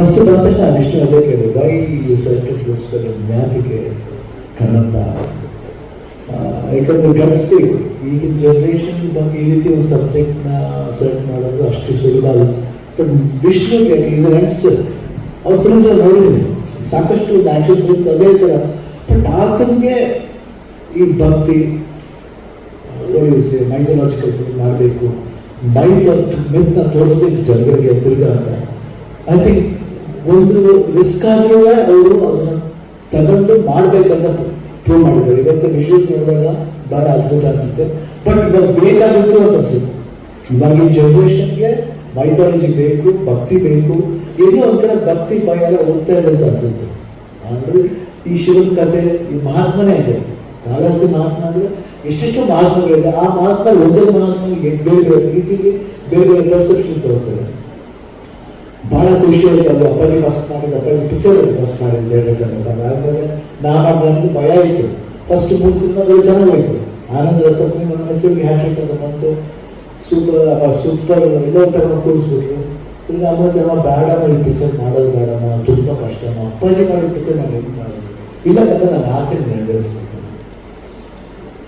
First ಬಂದ ತಕ್ಷಣ ವಿಷ್ಣು ಅದೇ ಕೇಳಿ ವೈ ಯು ಸೆಲೆಕ್ಟೆಡ್ ದಿಸ್ ಜ್ಞಾತಿಗೆ ಕಣ್ಣಪ್ಪ ಆ, ಯಾಕಂದ್ರೆ ಕಲಿಸ್ಬೇಕು. ಈಗಿನ ಜನ್ರೇಷನ್ ಬಂದು ಈ ರೀತಿ ಒಂದು ಸಬ್ಜೆಕ್ಟ್ನ ಸೆಲೆಕ್ಟ್ ಮಾಡೋದು ಅಷ್ಟು ಸುಲಭ ಅಲ್ಲ. ಬಟ್ ವಿಷ್ಣು ಇದು ಯಂಗ್ಸ್ಟರ್ ಅವ್ರ ಫ್ರೆಂಡ್ಸ್ ನೋಡಿದ್ದೀನಿ. ಸಾಕಷ್ಟು ನ್ಯಾಚುರಲ್ ಫ್ರೆಂಡ್ಸ್ ಅದೇ ಥರ. ಬಟ್ ಆತನಿಗೆ ಈ ಭಕ್ತಿ ಮೈಥಾಲಜಿಕಲ್ ಫಿಲ್ಮ್ ಮಾಡಬೇಕು. ಮೈತ್ ಮೆತ್ತ ತೋರಿಸ್ಬೇಕು ಜನಗಳಿಗೆ ತಿರ್ಗಾ ಅಂತ. ಐ ಥಿಂಕ್ ಒಂದು ರಿಸ್ಕ್ ಆದ್ರೂ ಅವರು ಅದನ್ನ ತಗೊಂಡು ಮಾಡ್ಬೇಕಂತ ಪ್ರೂವ್ ಮಾಡಿದ್ದಾರೆ. ಇವತ್ತು ವಿಷಯ ನೋಡಿದಾಗ ಬಹಳ ಅದ್ಭುತ ಅನ್ಸುತ್ತೆ. ಬಟ್ ಇವಾಗ ಬೇಕಾಗಿತ್ತು ಅಂತ ಅನ್ಸುತ್ತೆ. ಇವಾಗಿನ ಜನ್ರೇಷನ್ಗೆ ಮೈಥಾಲಜಿ ಬೇಕು, ಭಕ್ತಿ ಬೇಕು, ಎಲ್ಲೋ ಒಂದ್ ಭಕ್ತಿ, ಭಯ ಎಲ್ಲ ಹೋಗ್ತಾ ಇದೆ ಅಂತ ಅನ್ಸುತ್ತೆ. ಅಂದ್ರೆ ಈ ಶಿವನ ಕಥೆ ಈ ಮಹಾತ್ಮನೇ ಇದೆ ಕಾಲಸ್ತಿ ಮಹಾತ್ಮ ಅಂದ್ರೆ ಎಷ್ಟೆಷ್ಟು ಮಹಾತ್ಮಗಳಿದೆ. ಆ ಮಹಾತ್ಮ ಒಂದೊಂದು ಮಹಾತ್ಮ ಬೇರೆ ರೀತಿಗೆ ಬೇರೆ ಬೇರೆ ಪರ್ಸೆಪ್ಷನ್ ತೋರಿಸ್ತಾರೆ. ಬಹಳ ಖುಷಿ ಆಯ್ತು ಅದು ಅಪ್ಪಾಜಿ ಫಸ್ಟ್ ಮಾಡಿದ ಅಪ್ಪಾಜಿ ಪಿಕ್ಚರ್ ಅಲ್ಲಿ ಫಸ್ಟ್ ಮಾಡಿದ ಲೇಟರ್ ಆದ್ಮೇಲೆ ನಾ ಮಾಡಿದ್ರೆ ಭಯ ಆಯ್ತು ಫಸ್ಟ್ ಮೂರು ಸಿನಿಮಾಗಳು ಚೆನ್ನಾಗೋಯ್ತು ಆನಂದ ರಸಪ್ನಿ ನನ್ನ ಮೆಚ್ಚೂರಿಗೆ ಹ್ಯಾಟ್ರಿಕ್ ಅಂತ ಬಂತು ಸೂಪರ್ ಸೂಪರ್ ಎಲ್ಲೋ ತಗೊಂಡು ಕೂರಿಸ್ಬಿಟ್ರು ತಿರ್ಗಿ ಆಮೇಲೆ ಜನ ಬೇಡಮ್ಮ ಈ ಪಿಕ್ಚರ್ ಮಾಡೋದು ಬೇಡಮ್ಮ ತುಂಬ ಕಷ್ಟಮ್ಮ ಅಪ್ಪಾಜಿ ಮಾಡಿದ ಪಿಕ್ಚರ್ ನಾನು ಹೆಂಗೆ ಮಾಡೋದು ಇಲ್ಲ ಕದ ನಾನು ಆಸೆ ನೆರವೇರಿಸ್ಬೇಕು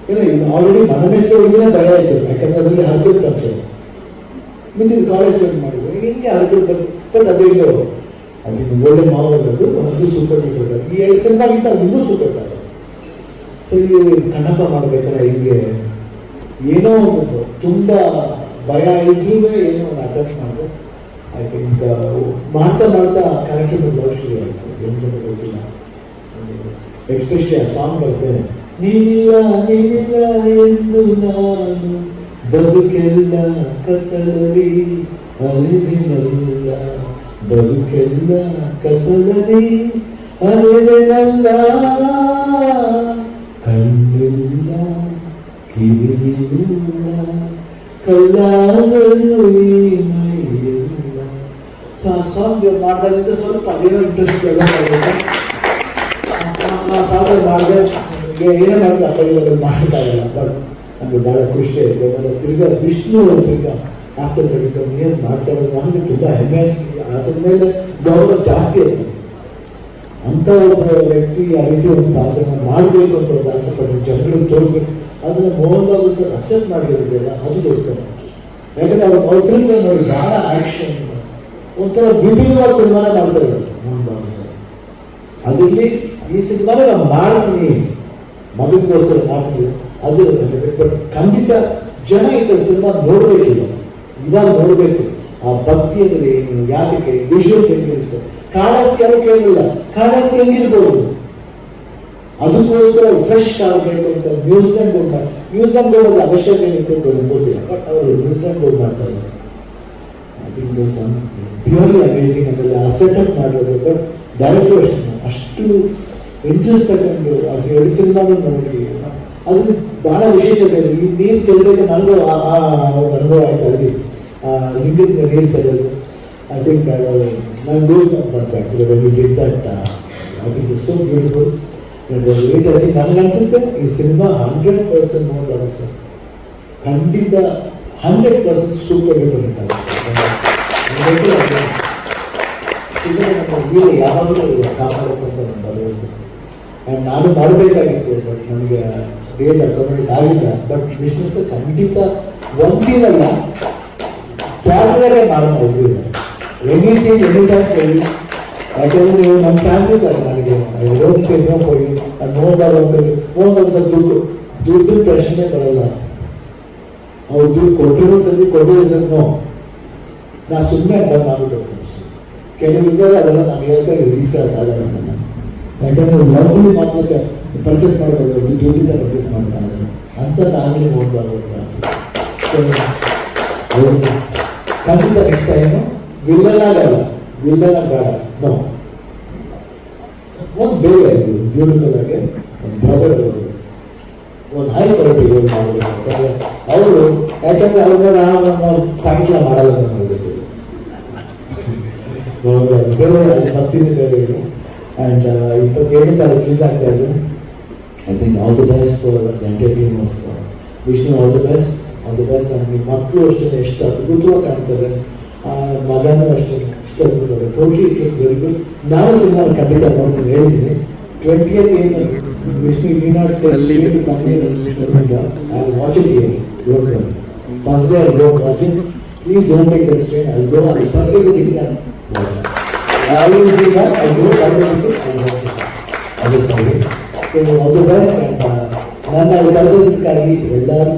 ಇಲ್ಲ ಇದು ಆಲ್ರೆಡಿ ಮನಮೆಚ್ಚೋರಿಗೇ ಭಯ ಆಯ್ತು ಯಾಕಂದ್ರೆ ಅದರಲ್ಲಿ ಹರ್ಕತ್ ಪಕ್ಷ ಮುಂಚಿನ ಕಾಲೇಜ್ ಬಂದು ಹಿಂಗೆ ಹರ್ಕತ್ ಬಂದು ಬಟ್ ಅದೇ ಇದು. ಅದಕ್ಕೆ ಒಳ್ಳೆ ಮಾವಲ್ಲದು ಅದು ಸೂಪರ್ ಹಿಟ್ ಈ ಎರಡು ಸಿನಿಮಾ ಗಿಂತ ಇನ್ನೂ ಸೂಪರ್ ಹಿಟ್ ಸರಿ ಕಣ್ಣಪ್ಪ ಮಾಡ್ಬೇಕಾದ್ರೆ ಹಿಂಗೆ. ಏನೋ ಒಂದು ತುಂಬ ಭಯ ಇದ್ರೂ ಏನೋ ಒಂದು ಅಟ್ಯಾಚ್ ಮಾಡಿದೆ. ಐ ಥಿಂಕ್ ಮಾಡ್ತಾ ಮಾಡ್ತಾ ಕ್ಯಾರೆಕ್ಟರ್ ಲವ್ ಶುರು ಆಯಿತು. ಏನು ಗೊತ್ತಿಲ್ಲ. ಎಕ್ಸ್ಪೆಷಲಿ ಆ ಸಾಂಗ್ ಬರ್ತೇನೆ ನೀನಿಲ್ಲ ನೀನಿಲ್ಲ ಎಂದು ನಾನು ಬದುಕೆಲ್ಲ ಕತ್ತಲಲ್ಲಿ ಅರಿವಿನಲ್ಲ ಬದುಕೆಲ್ಲ ಕತ್ತಲಲ್ಲಿ ಅರಿವಿನಲ್ಲ ಕಣ್ಣಿಲ್ಲ ಕಿವಿಯಿಲ್ಲ ಕಲ್ಲಾದರೂ ಈ ಮೈಯಿಲ್ಲ ಸೊ ಆ ಸಾಂಗ್ ಮಾಡಿದಾಗಿಂದ ಸ್ವಲ್ಪ ಅದೇನೋ ಇಂಟ್ರೆಸ್ಟ್ ಎಲ್ಲ ಫಾದರ್ ಮಾಡಿದೆ ಏನೇ ಮಾಡಿದ್ರೆ ಅಪ್ಪಗಳು ಮಾಡ್ತಾ ಇಲ್ಲ ಬಟ್ ನಮಗೆ ಭಾಳ ಖುಷಿ ಆಯಿತು ಆಮೇಲೆ ತಿರ್ಗಾ ವಿಷ್ಣು ತಿರ್ಗಾ ಆಫ್ಟರ್ ತರ್ಟಿ ಸೆವೆನ್ ಇಯರ್ಸ್ ಮಾಡ್ತಾ ಇರೋದು ನಮಗೆ ತುಂಬ ಹೆಮ್ಮೆ ಅನಿಸ್ತಿದೆ ಅದ್ರ ಮೇಲೆ ಗೌರವ ಜಾಸ್ತಿ ಆಯಿತು ಅಂಥ ಒಬ್ಬ ವ್ಯಕ್ತಿ ಆ ರೀತಿ ಒಂದು ಪಾತ್ರನ ಮಾಡಬೇಕು ಅಂತ ಒಂದು ಆಸೆ ಪಟ್ಟು ಜನಗಳಿಗೆ ತೋರಿಸ್ಬೇಕು. ಅದನ್ನ ಮೋಹನ್ ಬಾಬು ಸರ್ ಅಕ್ಸೆಪ್ಟ್ ಮಾಡಿರೋದಿಲ್ಲ ಅದು ದೊಡ್ಡ ಯಾಕಂದ್ರೆ ಅವ್ರ ಅವ್ರ ನೋಡಿ, ಭಾಳ ಆಕ್ಷನ್ ಒಂಥರ ವಿಭಿನ್ನವಾದ ಸಿನಿಮಾನ ಮಾಡ್ತಾರೆ ಮೋಹನ್ ಬಾಬು ಸರ್. ಅದಿಲ್ಲಿ ಈ ಸಿನಿಮಾನ ನಾವು ಮಾಡ್ತೀನಿ. ಮಗನಿಗೋಸ್ಕರ ಮಾಡ್ತೀವಿ, ಅದು ಖಂಡಿತ ಜನ ಈ ಥರ ಸಿನಿಮಾ ನೋಡಬೇಕಿಲ್ಲ. ಇವಾಗ ನೋಡಬೇಕು. ಆ ಭಕ್ತಿ ಅಂದ್ರೆ ಏನು? ಯಾತಕ್ಕೆ ವಿಷುವಲ್ ಹೆಂಗಿರುತ್ತೆ ಕಾಡಾಸ್ತಿ ಯಾರು ಕೇಳಲಿಲ್ಲ? ಕಾಡಾಸ್ತಿ ಹೆಂಗಿರ್ಬೋದು? ಅದಕ್ಕೋಸ್ಕರ ಫ್ರೆಶ್ ಕಾರ್ ಬೇಕು ಅಂತ ನ್ಯೂಜಿಲೆಂಡ್ ಗೋಲ್ಡ್ ನ್ಯೂಜಿಲೆಂಡ್ ಅವಶ್ಯಕ ಅವಶ್ಯಕತೆ ಏನಿತ್ತು ಗೊತ್ತಿಲ್ಲ. ಬಟ್ ಅವರು ನ್ಯೂಜಿಲೆಂಡ್ ಗೋಲ್ಡ್ ಮಾಡ್ತಾ ಇದ್ದಾರೆ. ಐ ಥಿಂಕ್ ಪ್ಯೂರ್ಲಿ ಅಮೇಸಿಂಗ್ ಅದರಲ್ಲಿ ಆ ಸೆಟಪ್ ಮಾಡಿರೋದು. ಬಟ್ ಡೈರೆಕ್ಟರ್ ಅಷ್ಟು. ಇಂಟ್ರೆಸ್ಟ್ ತಗೊಂಡು ಆ ಸಿನಿಮಾಗಳು ನೋಡಿ ಅದ್ರಲ್ಲಿ ಬಹಳ ವಿಶೇಷತೆ ಈ ನೀರು ಚೆಲ್ಲಬೇಕು ನನಗೂ ಆ ಅನುಭವ ಆಯ್ತು ಅಲ್ಲಿ. ಲಿಂಗದ ನೀರು ಚೆಲ್ಲೋದು. ಐ ಥಿಂಕ್ ನಾನು ಲೂಸ್ ಬಂತು actually when you did that I think is so beautiful late ಹಚ್ಚಿ ನನಗೆ ಅನಿಸುತ್ತೆ, ಈ ಸಿನಿಮಾ ಹಂಡ್ರೆಡ್ ಪರ್ಸೆಂಟ್ ನೋಡಿ ಅನಿಸ್ತು ಖಂಡಿತ ಹಂಡ್ರೆಡ್ ಪರ್ಸೆಂಟ್ ಸೂಪರ್ ಹಿಟ್ ಆಗುತ್ತೆ. ವೀರ ಯಾವಾಗಲೂ ಕಾಪಾಡಬೇಕು ಅಂತ ನನ್ನ ಭರವಸೆ ಆ್ಯಂಡ್ ನಾನು ಮಾಡಬೇಕಾಗಿತ್ತು ಬಟ್ ನನಗೆ ಡೇಟ್ ಅಕಾಮಿಡೇಟ್ ಆಗಿಲ್ಲ ಬಟ್ ಬಿಸ್ನೆಸ್ ಸರ್ ಖಂಡಿತ ಒಂದಿರಲ್ಲ ಕ್ಯಾರಿಯರೇ ಮಾಡೋಣ ಹೋಗಿಲ್ಲ ಎನಿಥಿಂಗ್ ಎನಿ ಟೈಮ್ ಕೇಳಿ. ಯಾಕೆಂದ್ರೆ ನಮ್ಮ ಫ್ಯಾಮಿಲಿ ತರ ನನಗೆ ಡೋಂಟ್ ಸೇ ನೋ ಹೋಗಿ, ನಾನು ಬಾಬು ಅಂತ ಮೋಹನ್ ಸರ್ ದುಡ್ಡು ದುಡ್ಡು ಪ್ರಶ್ನೆ ಬರಲ್ಲ. ಅವ್ರು ದುಡ್ಡು ಕೊಟ್ಟಿರೋ ಸರಿ ಕೊಟ್ಟಿರೋ ಸರ್ ನೋ ನಾ ಸುಮ್ಮನೆ ಅಂತ ಮಾಡ್ಬಿಟ್ಟು ಅಷ್ಟೇ. ಕೆಲವು ಇದ್ದಾಗ ಅದೆಲ್ಲ ನಾನು ಹೇಳ್ತಾರೆ ಈಸ್ಕೊಳ್ಳೋಕ್ಕಾಗಲ್ಲ ಆಗಲ್ಲ ಯಾಕಂದ್ರೆ ಲವ್ಲಿ ಮಾತ್ರ ಪರ್ಚೇಸ್ ಮಾಡಬಹುದು ಹೊರತು ದುಡ್ಡಿಂದ ಪರ್ಚೇಸ್ ಮಾಡ್ತಾರೆ. ಅಂತ ನಾನೇ ನೋಡಬಾರ್ದು ಖಂಡಿತ ನೆಕ್ಸ್ಟ್ ಟೈಮು ವಿಲ್ಲನ್ ಆಗಲ್ಲ. ವಿಲ್ಲನ್ ಬೇಡ. ನೋ ಒಂದು ಬೇರೆ ಇದು ಬ್ಯೂಟಿಫುಲ್ ಆಗಿ ಬ್ರದರ್ ಒಂದು ಹೈ ಕ್ವಾಲಿಟಿ ಏನು ಮಾಡಬೇಕು ಅವರು. ಯಾಕಂದ್ರೆ ಅವ್ರಿಗೆ ನಾವು ಫೈಟ್ಲ ಮಾಡಲ್ಲ ನನಗೆ ಗೊತ್ತಿಲ್ಲ ಬೇರೆ ಬರ್ತೀನಿ ಬೇರೆ ಆ್ಯಂಡ್ ಇಪ್ಪತ್ತೇಳನೇ ತಾರೀಕು ರಿಲೀಸ್ ಆಗ್ತಾ ಇದೆ I think all the best for entire team of Vishnu all the best all the best and ನಿಮ್ಮ ಮಕ್ಕಳು ಅಷ್ಟೇ ಎಷ್ಟು ಅದ್ಭುತವಾಗಿ ಕಾಣ್ತಾರೆ ಆ ಮಗನೂ ಅಷ್ಟೇ ತಗೊಂಡಿದ್ದಾರೆ totally it was very good ನಾನು ಸಿನಿಮಾ ಖಂಡಿತ ನೋಡ್ತೀನಿ ಹೇಳಿದ್ದೀನಿ ಟ್ವೆಂಟಿ ಏನು Vishnu D not I watch it here don't worry first day I go watch it please don't take that strain I go I purchase it in watch I will do that I go I will do I watch it ಅದು so all the best ನನ್ನ ಕರೆದಕ್ಕಾಗಿ ಎಲ್ಲರೂ